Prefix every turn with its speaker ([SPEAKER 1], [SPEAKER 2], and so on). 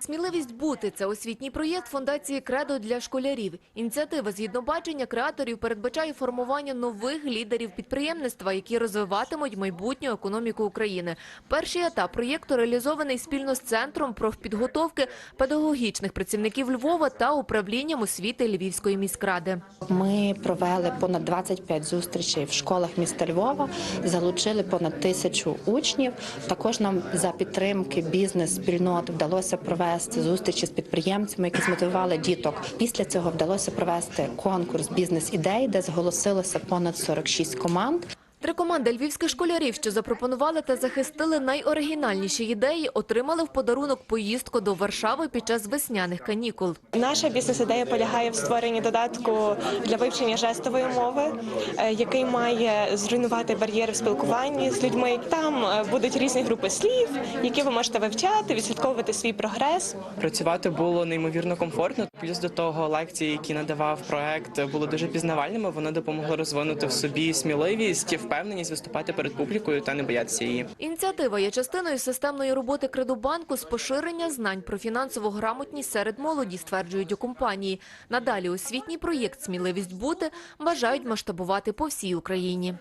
[SPEAKER 1] Сміливість бути це освітній проєкт фундації Кредо для школярів. Ініціатива згідно бачення креаторів передбачає формування нових лідерів підприємництва, які розвиватимуть майбутню економіку України. Перший етап проєкту реалізований спільно з центром профпідготовки педагогічних працівників Львова та управлінням освіти Львівської міськради.
[SPEAKER 2] Ми провели понад 25 зустрічей в школах міста Львова, залучили понад тисячу учнів. Також нам за підтримки бізнес-спільнот вдалося провести зустрічі з підприємцями, які змотивували діток. Після цього вдалося провести конкурс бізнес-ідей, де зголосилося понад 46 команд.
[SPEAKER 1] Три команди львівських школярів, що запропонували та захистили найоригінальніші ідеї, отримали в подарунок поїздку до Варшави під час весняних канікул.
[SPEAKER 3] Наша бізнес-ідея полягає в створенні додатку для вивчення жестової мови, е, який має зруйнувати бар'єри в спілкуванні з людьми. Там е, будуть різні групи слів, які ви можете вивчати, відслідковувати свій прогрес.
[SPEAKER 4] Працювати було неймовірно комфортно. Плюс до того лекції, які надавав проект, були дуже пізнавальними. Вони допомогли розвинути в собі сміливість, впевненість виступати перед публікою та не боятися її.
[SPEAKER 1] Ініціатива є частиною системної роботи Кредобанку з поширення знань про фінансову грамотність серед молоді, стверджують у компанії. Надалі освітній проєкт Сміливість бути бажають масштабувати по всій Україні.